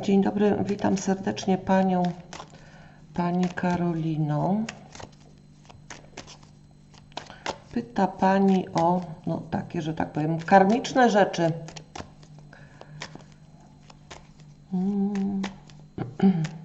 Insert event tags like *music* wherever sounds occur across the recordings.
Dzień dobry, witam serdecznie Panią, Pani Karolino. Pyta Pani o, no takie, że tak powiem, karmiczne rzeczy. Mm. *clears throat*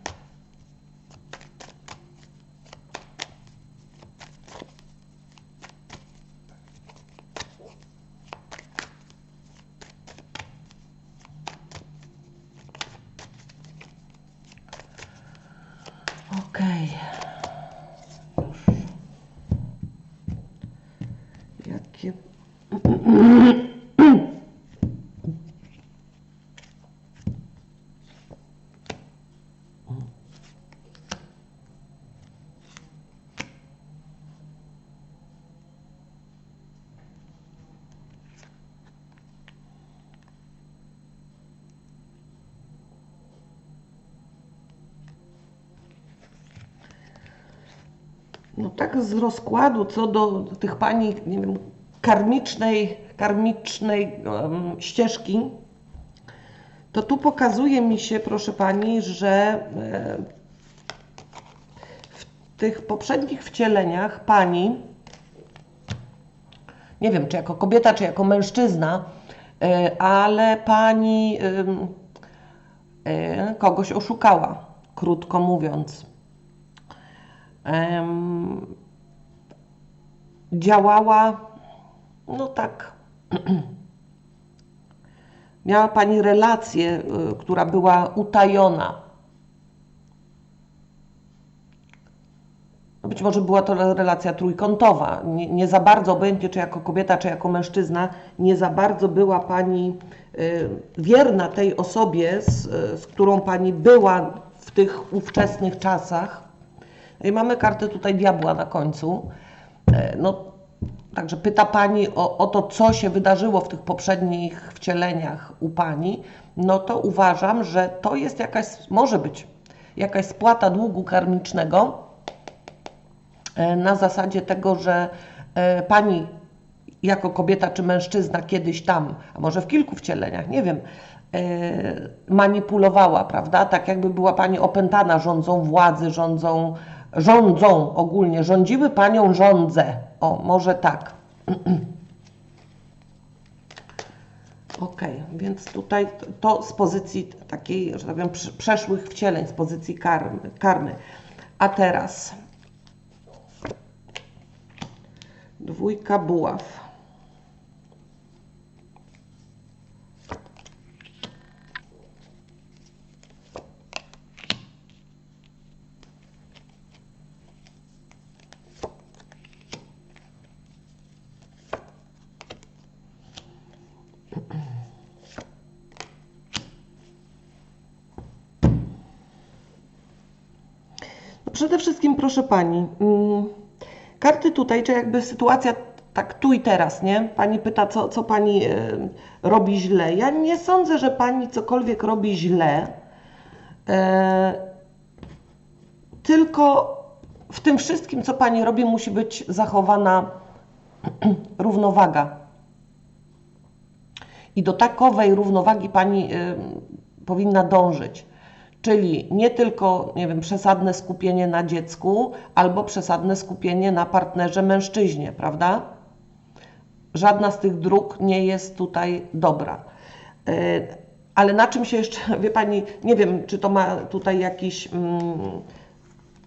No tak z rozkładu co do tych pani, nie wiem, karmicznej, karmicznej em, ścieżki, to tu pokazuje mi się, proszę pani, że e, w tych poprzednich wcieleniach pani, nie wiem, czy jako kobieta, czy jako mężczyzna, e, ale pani e, kogoś oszukała, krótko mówiąc. Działała, no tak. *clears throat* Miała Pani relację, y, która była utajona. No Być może była to relacja trójkątowa. Nie, nie za bardzo, obojętnie czy jako kobieta, czy jako mężczyzna, nie za bardzo była Pani y, wierna tej osobie, z, z którą Pani była w tych ówczesnych czasach. No I mamy kartę tutaj diabła na końcu. E, No, także pyta Pani o, o to, co się wydarzyło w tych poprzednich wcieleniach u Pani. No to uważam, że to jest jakaś, może być jakaś spłata długu karmicznego e, na zasadzie tego, że e, Pani jako kobieta czy mężczyzna kiedyś tam, a może w kilku wcieleniach, nie wiem, e, manipulowała, prawda? Tak jakby była Pani opętana rządzą władzy, rządzą, rządzą ogólnie, rządziły Panią rządzę. O, może tak. *clears throat* Ok, więc tutaj to z pozycji takiej, że tak powiem, prze- przeszłych wcieleń, z pozycji karmy. karmy. A teraz dwójka buław. Przede wszystkim, proszę Pani, mm, karty tutaj, czy jakby sytuacja tak tu i teraz, nie? Pani pyta, co, co Pani e, robi źle. Ja nie sądzę, że Pani cokolwiek robi źle, e, tylko w tym wszystkim, co Pani robi, musi być zachowana *clears throat* równowaga. I do takowej równowagi Pani y, powinna dążyć. Czyli nie tylko, nie wiem, przesadne skupienie na dziecku albo przesadne skupienie na partnerze mężczyźnie, prawda? Żadna z tych dróg nie jest tutaj dobra. Y, Ale na czym się jeszcze, wie Pani, nie wiem, czy to ma tutaj jakiś mm,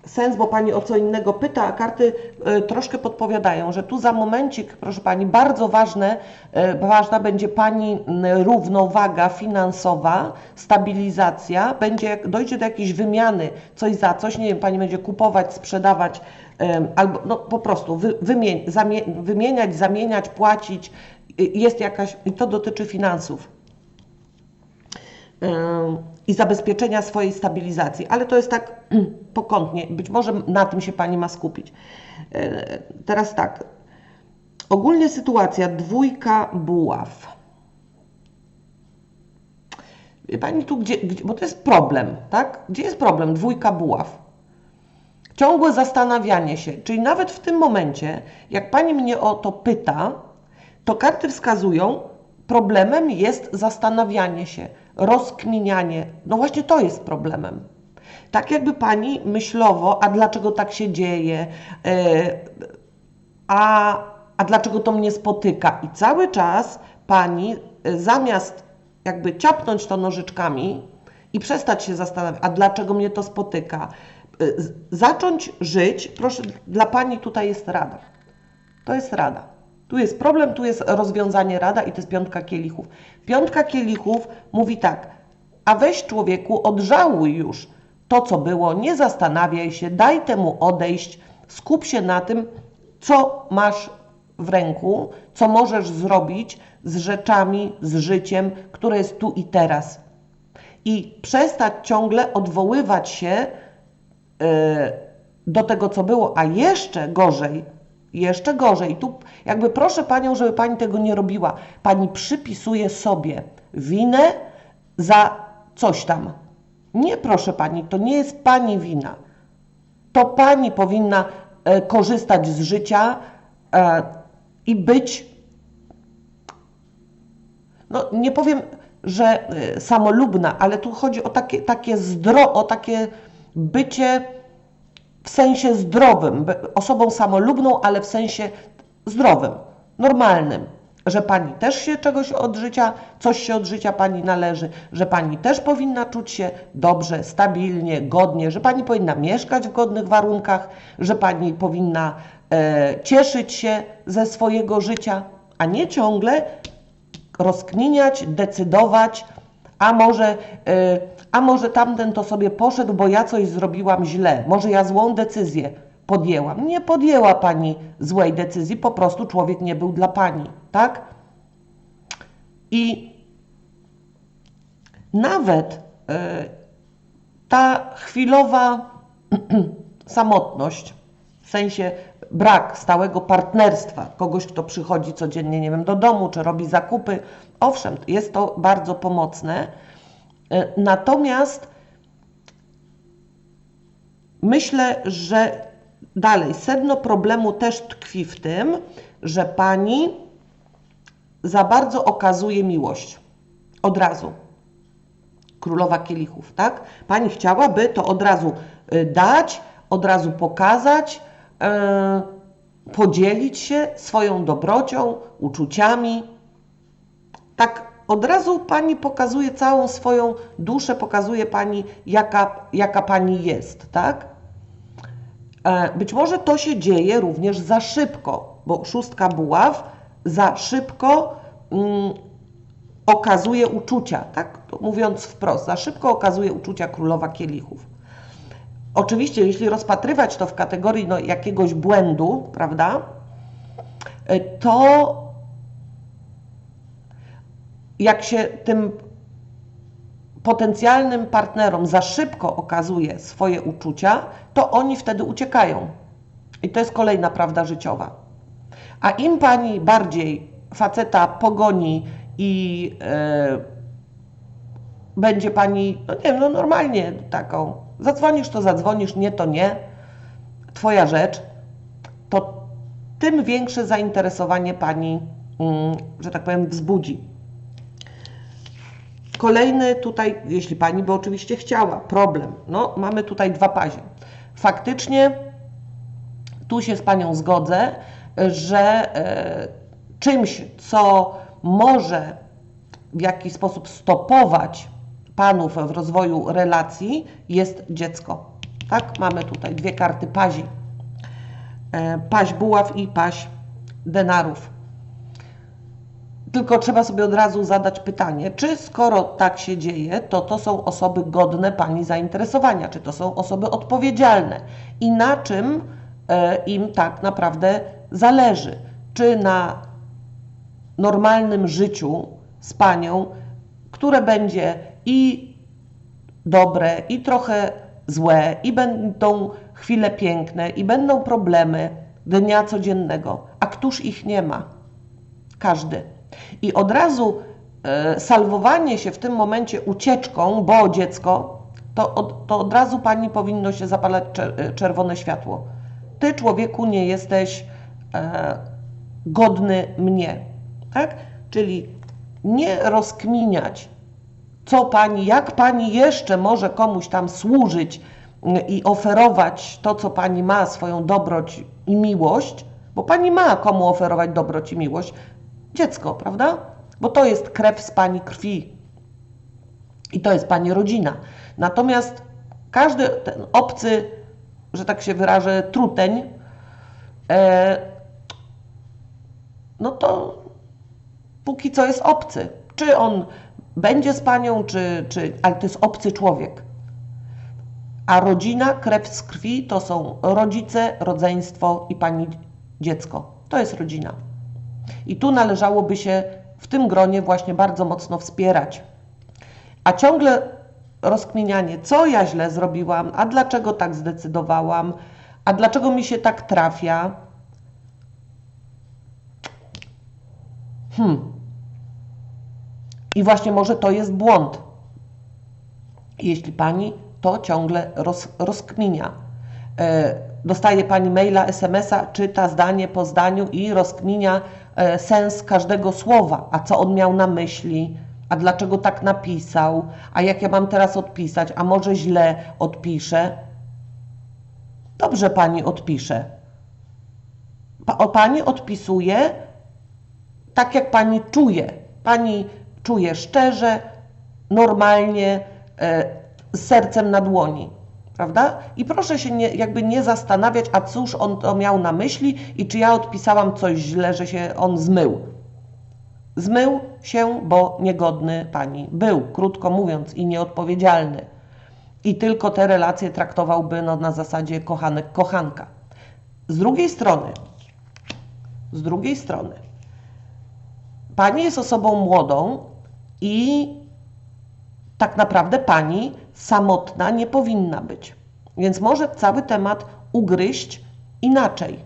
sens, bo Pani o co innego pyta, a karty e, troszkę podpowiadają, że tu za momencik, proszę Pani, bardzo ważne, e, ważna będzie Pani równowaga finansowa, stabilizacja, będzie, dojdzie do jakiejś wymiany, coś za coś, nie wiem, Pani będzie kupować, sprzedawać, albo no, po prostu wymieniać, zamieniać, płacić, jest jakaś, i to dotyczy finansów i zabezpieczenia swojej stabilizacji, ale to jest tak pokątnie. Być może na tym się Pani ma skupić. E, Teraz tak. Ogólnie sytuacja dwójka buław. Wie Pani tu, gdzie, gdzie, bo to jest problem, tak? Gdzie jest problem? Dwójka buław. Ciągłe zastanawianie się, czyli nawet w tym momencie, jak Pani mnie o to pyta, to karty wskazują, problemem jest zastanawianie się, rozkminianie, no właśnie to jest problemem. Tak jakby pani myślowo, a dlaczego tak się dzieje, e, a, a dlaczego to mnie spotyka? I cały czas pani e, zamiast jakby ciapnąć to nożyczkami i przestać się zastanawiać, a dlaczego mnie to spotyka, e, zacząć żyć, proszę, dla pani tutaj jest rada. To jest rada. Tu jest problem, tu jest rozwiązanie rada i to jest piątka kielichów. Piątka kielichów mówi tak, a weź człowieku, odżałuj już to, co było, nie zastanawiaj się, daj temu odejść, skup się na tym, co masz w ręku, co możesz zrobić z rzeczami, z życiem, które jest tu i teraz. I przestać ciągle odwoływać się yy, do tego, co było, a jeszcze gorzej, jeszcze gorzej. I tu jakby proszę Panią, żeby Pani tego nie robiła. Pani przypisuje sobie winę za coś tam. Nie, proszę Pani, to nie jest Pani wina. To Pani powinna e, korzystać z życia e, i być, no nie powiem, że e, samolubna, ale tu chodzi o takie, takie zdro, o takie bycie w sensie zdrowym, osobą samolubną, ale w sensie zdrowym, normalnym, że pani też się czegoś od życia, coś się od życia pani należy, że pani też powinna czuć się dobrze, stabilnie, godnie, że pani powinna mieszkać w godnych warunkach, że pani powinna e, cieszyć się ze swojego życia, a nie ciągle rozkminiać, decydować, a może, e, a może tamten to sobie poszedł, bo ja coś zrobiłam źle, może ja złą decyzję podjęłam. Nie podjęła pani złej decyzji, po prostu człowiek nie był dla pani, tak? I nawet e, ta chwilowa *clears throat* samotność, w sensie brak stałego partnerstwa, kogoś, kto przychodzi codziennie, nie wiem, do domu, czy robi zakupy, owszem, jest to bardzo pomocne. E, natomiast myślę, że Dalej, sedno problemu też tkwi w tym, że pani za bardzo okazuje miłość. Od razu. Królowa kielichów, tak? Pani chciałaby to od razu y, dać, od razu pokazać, yy, podzielić się swoją dobrocią, uczuciami. Tak od razu pani pokazuje całą swoją duszę, pokazuje pani, jaka, jaka pani jest, tak? E, być może to się dzieje również za szybko, bo szóstka buław za szybko mm, okazuje uczucia, tak? mówiąc wprost, za szybko okazuje uczucia królowa kielichów. Oczywiście, jeśli rozpatrywać to w kategorii no, jakiegoś błędu, prawda, e, to jak się tym potencjalnym partnerom za szybko okazuje swoje uczucia, to oni wtedy uciekają. I to jest kolejna prawda życiowa. A im pani bardziej faceta pogoni i yy, będzie pani, no nie wiem, no normalnie taką, zadzwonisz to zadzwonisz, nie to nie, twoja rzecz, to tym większe zainteresowanie pani, yy, że tak powiem, wzbudzi. Kolejny tutaj, jeśli Pani by oczywiście chciała, problem. No, mamy tutaj dwa pazie. Faktycznie tu się z Panią zgodzę, że e, czymś, co może w jakiś sposób stopować Panów w rozwoju relacji jest dziecko. Tak, mamy tutaj dwie karty pazi. E, paź buław i paź denarów. Tylko trzeba sobie od razu zadać pytanie, czy skoro tak się dzieje, to to są osoby godne Pani zainteresowania, czy to są osoby odpowiedzialne i na czym e, im tak naprawdę zależy. Czy na normalnym życiu z Panią, które będzie i dobre, i trochę złe, i będą chwile piękne, i będą problemy dnia codziennego, a któż ich nie ma? Każdy. I od razu e, salwowanie się w tym momencie ucieczką, bo dziecko, to od, to od razu pani powinno się zapalać e, czerwone światło. Ty, człowieku, nie jesteś e, godny mnie. Tak? Czyli nie rozkminiać, co pani, jak pani jeszcze może komuś tam służyć y, i oferować to, co pani ma, swoją dobroć i miłość, bo pani ma komu oferować dobroć i miłość, dziecko, prawda? Bo to jest krew z pani krwi i to jest pani rodzina. Natomiast każdy ten obcy, że tak się wyrażę, truteń, e, no to póki co jest obcy. Czy on będzie z panią, czy, czy, ale to jest obcy człowiek. A rodzina, krew z krwi to są rodzice, rodzeństwo i pani dziecko. To jest rodzina. I tu należałoby się w tym gronie właśnie bardzo mocno wspierać. A ciągle rozkminianie, co ja źle zrobiłam, a dlaczego tak zdecydowałam, a dlaczego mi się tak trafia. Hmm. I właśnie może to jest błąd. Jeśli pani to ciągle roz, rozkminia. E, dostaje pani maila, smsa, czyta zdanie po zdaniu i rozkminia sens każdego słowa, a co on miał na myśli, a dlaczego tak napisał, a jak ja mam teraz odpisać, a może źle odpiszę. Dobrze pani odpisze. Pa, pani odpisuje tak, jak pani czuje. Pani czuje szczerze, normalnie, e, z sercem na dłoni. Prawda? I proszę się nie, jakby nie zastanawiać, a cóż on to miał na myśli i czy ja odpisałam coś źle, że się on zmył. Zmył się, bo niegodny pani był, krótko mówiąc, i nieodpowiedzialny. I tylko te relacje traktowałby no, na zasadzie kochanek, kochanka. Z drugiej strony, z drugiej strony, pani jest osobą młodą i tak naprawdę pani samotna nie powinna być. Więc może cały temat ugryźć inaczej.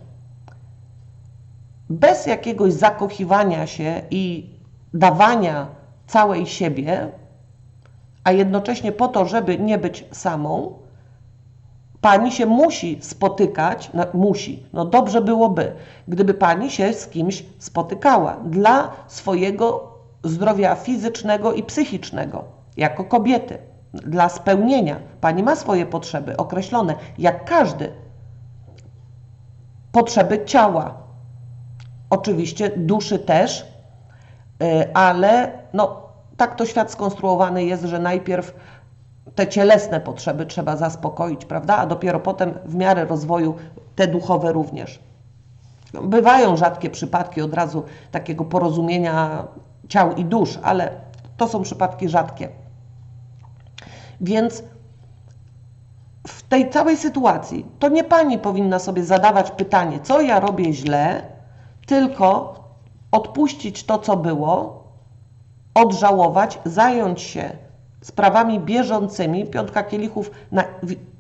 Bez jakiegoś zakochiwania się i dawania całej siebie, a jednocześnie po to, żeby nie być samą, pani się musi spotykać, no, musi, no dobrze byłoby, gdyby pani się z kimś spotykała dla swojego zdrowia fizycznego i psychicznego, jako kobiety, dla spełnienia. Pani ma swoje potrzeby określone, jak każdy. Potrzeby ciała, oczywiście duszy też, y, ale no, tak to świat skonstruowany jest, że najpierw te cielesne potrzeby trzeba zaspokoić, prawda? A dopiero potem w miarę rozwoju te duchowe również. Bywają rzadkie przypadki od razu takiego porozumienia ciał i dusz, ale to są przypadki rzadkie. Więc w tej całej sytuacji to nie pani powinna sobie zadawać pytanie, co ja robię źle, tylko odpuścić to, co było, odżałować, zająć się sprawami bieżącymi. Piątka kielichów na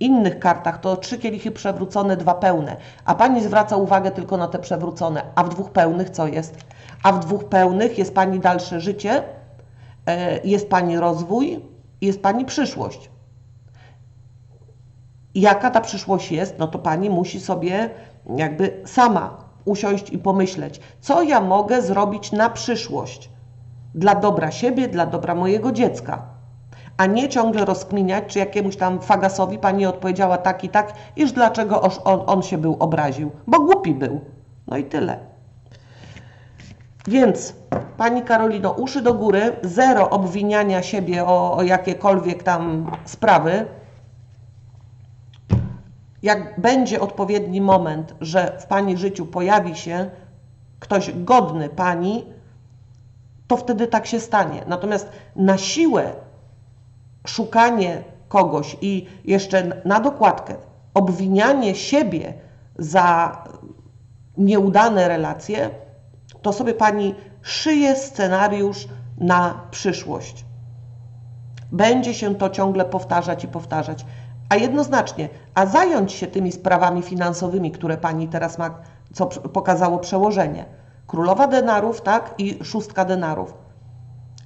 innych kartach to trzy kielichy przewrócone, dwa pełne, a pani zwraca uwagę tylko na te przewrócone, a w dwóch pełnych co jest? A w dwóch pełnych jest pani dalsze życie, e, jest pani rozwój, jest pani przyszłość. Jaka ta przyszłość jest, no to pani musi sobie jakby sama usiąść i pomyśleć, co ja mogę zrobić na przyszłość dla dobra siebie, dla dobra mojego dziecka a nie ciągle rozkminiać, czy jakiemuś tam fagasowi pani odpowiedziała tak i tak, iż dlaczego on, on się był obraził, bo głupi był. No i tyle. Więc, Pani Karolino, uszy do góry, zero obwiniania siebie o, o jakiekolwiek tam sprawy. Jak będzie odpowiedni moment, że w Pani życiu pojawi się ktoś godny Pani, to wtedy tak się stanie. Natomiast na siłę szukanie kogoś i jeszcze na dokładkę obwinianie siebie za nieudane relacje, to sobie pani szyje scenariusz na przyszłość. Będzie się to ciągle powtarzać i powtarzać. A jednoznacznie, a zająć się tymi sprawami finansowymi, które pani teraz ma, co pokazało przełożenie. Królowa denarów, tak, i szóstka denarów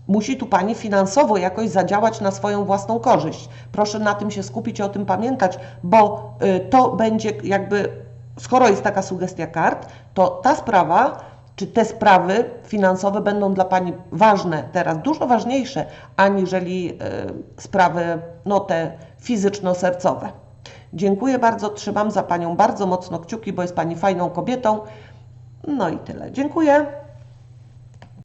Musi tu Pani finansowo jakoś zadziałać na swoją własną korzyść. Proszę na tym się skupić i o tym pamiętać, bo y, to będzie jakby, skoro jest taka sugestia kart, to ta sprawa czy te sprawy finansowe będą dla Pani ważne teraz, dużo ważniejsze, aniżeli y, sprawy no, te fizyczno-sercowe. Dziękuję bardzo, trzymam za Panią bardzo mocno kciuki, bo jest Pani fajną kobietą. No i tyle. Dziękuję.